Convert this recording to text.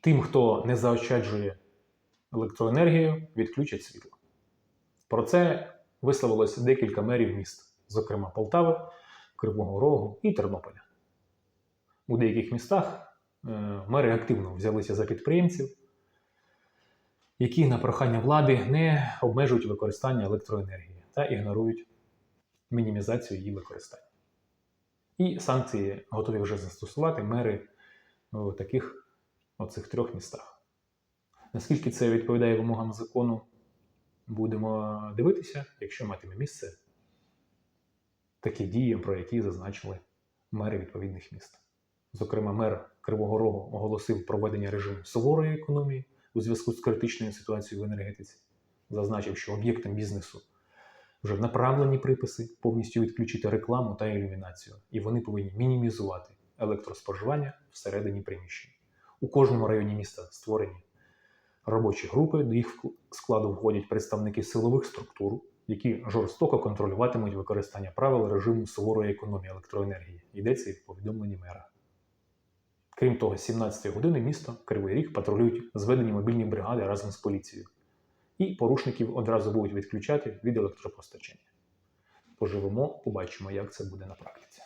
Тим, хто не заощаджує електроенергію, відключать світло. Про це висловилося декілька мерів міст, зокрема Полтави, Кривого Рогу і Тернополя. У деяких містах е, мери активно взялися за підприємців, які на прохання влади не обмежують використання електроенергії та ігнорують мінімізацію її використання. І санкції готові вже застосувати мери у таких оцих трьох містах. Наскільки це відповідає вимогам закону, будемо дивитися, якщо матиме місце такі дії, про які зазначили мери відповідних міст. Зокрема, мер Кривого Рогу оголосив проведення режиму суворої економії у зв'язку з критичною ситуацією в енергетиці, зазначив, що об'єктам бізнесу вже направлені приписи повністю відключити рекламу та ілюмінацію, і вони повинні мінімізувати електроспоживання всередині приміщень. У кожному районі міста створені робочі групи, до їх складу входять представники силових структур, які жорстоко контролюватимуть використання правил режиму суворої економії електроенергії. Йдеться в повідомленні мера. Крім того, з 17 години місто Кривий Ріг патрулюють зведені мобільні бригади разом з поліцією. І порушників одразу будуть відключати від електропостачання. Поживемо, побачимо, як це буде на практиці.